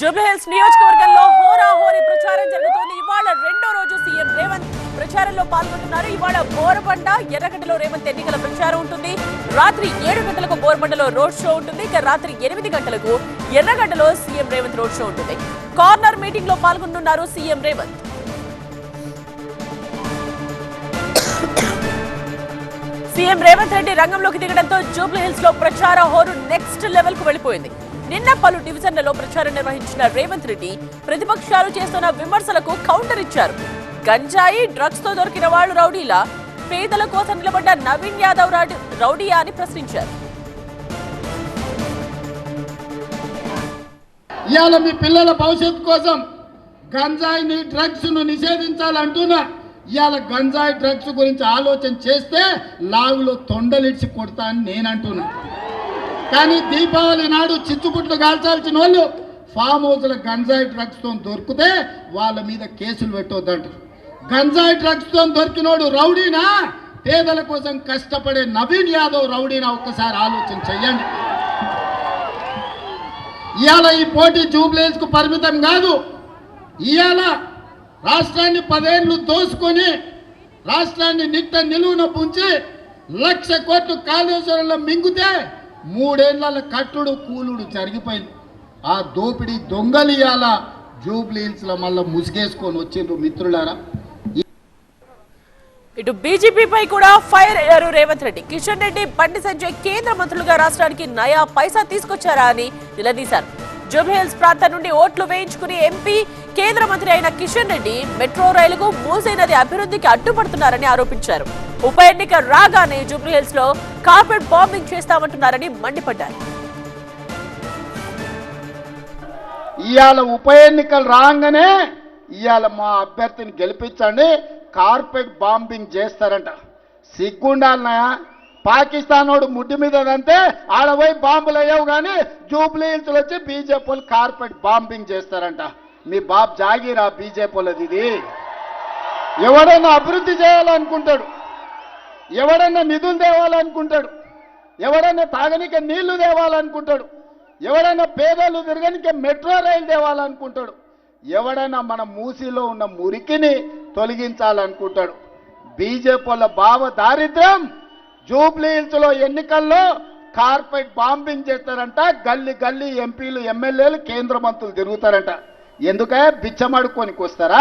జూబ్లీహిల్స్ నియోజకవర్గంలో హోరాహోరీ ప్రచారం జరుగుతోంది. ఇవాళ రెండో రోజు సీఎం రేవంత్ ప్రచారంలో పాల్గొంటున్నారు. ఇవాళ బోరబండ ఎర్రగడ్డలో రేవంత్ ఎన్నికల ప్రచారం ఉంటుంది. రాత్రి ఏడు గంటలకు బోరబండలో రోడ్ షో ఉంటుంది. ఇక రాత్రి ఎనిమిది గంటలకు ఎర్రగడ్డలో సీఎం రేవంత్ రోడ్ షో ఉంటుంది. కార్నర్ మీటింగ్లో పాల్గొంటున్నారు సీఎం రేవంత్. సీఎం రేవంత్ రెడ్డి రంగంలోకి దిగడంతో జూబ్లీ హిల్స్లో ప్రచార హోరు నెక్స్ట్ లెవెల్కు వెళ్ళిపోయింది. నిన్న పలు డివిజన్లలో ప్రచారం నిర్వహించిన రేవంత్ రెడ్డి ప్రతిపక్షాలు చేస్తున్న విమర్శలకు కౌంటర్ ఇచ్చారు. గంజాయి డ్రగ్స్తో దొరికిన వాళ్ళు రౌడీలా? పేదల కోసం నిలబడ్డ నవీన్ యాదవ్ రాడు రౌడీయా అని ప్రశ్నించారు. ఇవాళ మీ పిల్లల భవిష్యత్తు కోసం గంజాయిని డ్రగ్స్ను నిషేధించాలంటున్నా. ఇవాళ గంజాయి డ్రగ్స్ గురించి ఆలోచన చేస్తే లాగులో తొండలిడిచి కొడతా అని నేను అంటున్నా కానీ దీపావళి నాడు చిచ్చుపుట్లు కాల్చాల్సిన వాళ్ళు ఫామ్ హౌస్ల గంజాయి డ్రగ్స్తో దొరికితే వాళ్ళ మీద కేసులు పెట్టొద్దంట గంజాయి డ్రగ్స్తో దొరికినోడు రౌడీనా? పేదల కోసం కష్టపడే నవీన్ యాదవ్ రౌడీనా? ఒక్కసారి ఆలోచన చెయ్యండి. ఇవాళ ఈ పోటీ జూబ్లేస్కు పరిమితం కాదు. ఇవాళ రాష్ట్రాన్ని పదేళ్ళు దోసుకొని రాష్ట్రాన్ని నిట్ట నిలువున పుంచి లక్ష కోట్లు కాళేశ్వరంలో మింగితే మూడేళ్ళ కట్టుడు కూలుడు జరిగిపోయింది. ఆ దోపిడీ దొంగలు ఇవాళ జూబ్లీహిల్స్ మళ్ళీ ముసుగేసుకొని వచ్చిండ్రు మిత్రులారా. ఇటు బీజేపీపై కూడా ఫైర్ అయ్యారు రేవంత్ రెడ్డి. కిషన్ రెడ్డి బండి సంజయ్ కేంద్ర మంత్రులుగా రాష్ట్రానికి నయా పైసా తీసుకొచ్చారా అని నిలదీశారు. జూబ్లీహిల్స్ ప్రాంతం నుండి ఓట్లు వేయించుకుని ఎంపీ కేంద్ర మంత్రి అయిన కిషన్ రెడ్డి మెట్రో రైలుకు మూసే నది అభివృద్ధికి అడ్డుపడుతున్నారని ఆరోపించారు. ఉప ఎన్నిక రాగానే జూబ్లీహిల్స్లో కార్పెట్ బాంబింగ్ చేస్తామంటున్నారని మండిపడ్డారు. ఇవాళ ఉప ఎన్నికలు రాగానే ఇవాళ మా అభ్యర్థిని గెలిపించండి కార్పెట్ బాంబింగ్ చేస్తారంట. సిగ్గుండాలనా పాకిస్తాన్ వాడు ముడ్డి మీద అంటే ఆడపోయి బాంబులు అయ్యావు కానీ జూబ్లీ హిల్స్ వచ్చి బీజేపీ వాళ్ళు కార్పెట్ బాంబింగ్ చేస్తారంట. మీ బాబు జాగీరా బీజేపీ వాళ్ళది ఇది. ఎవడన్నా అభివృద్ధి చేయాలనుకుంటాడు. ఎవడన్నా నిధులు తేవాలనుకుంటాడు. ఎవడన్నా తాగనిక నీళ్ళు తేవాలనుకుంటాడు. ఎవడన్నా పేదలు తిరగనిక మెట్రో రైలు తేవాలనుకుంటాడు. ఎవడైనా మన మూసీలో ఉన్న మురికిని తొలగించాలనుకుంటాడు. బీజేపీ వాళ్ళ భావ దారిద్ర్యం జూబ్లీ హిల్స్లో ఎన్నికల్లో కార్పెట్ బాంబింగ్ చేస్తారంట. గల్లీ గల్లీ ఎంపీలు ఎమ్మెల్యేలు కేంద్ర మంత్రులు తిరుగుతారంట. ఎందుకే? బిచ్చమడుకోనికి వస్తారా?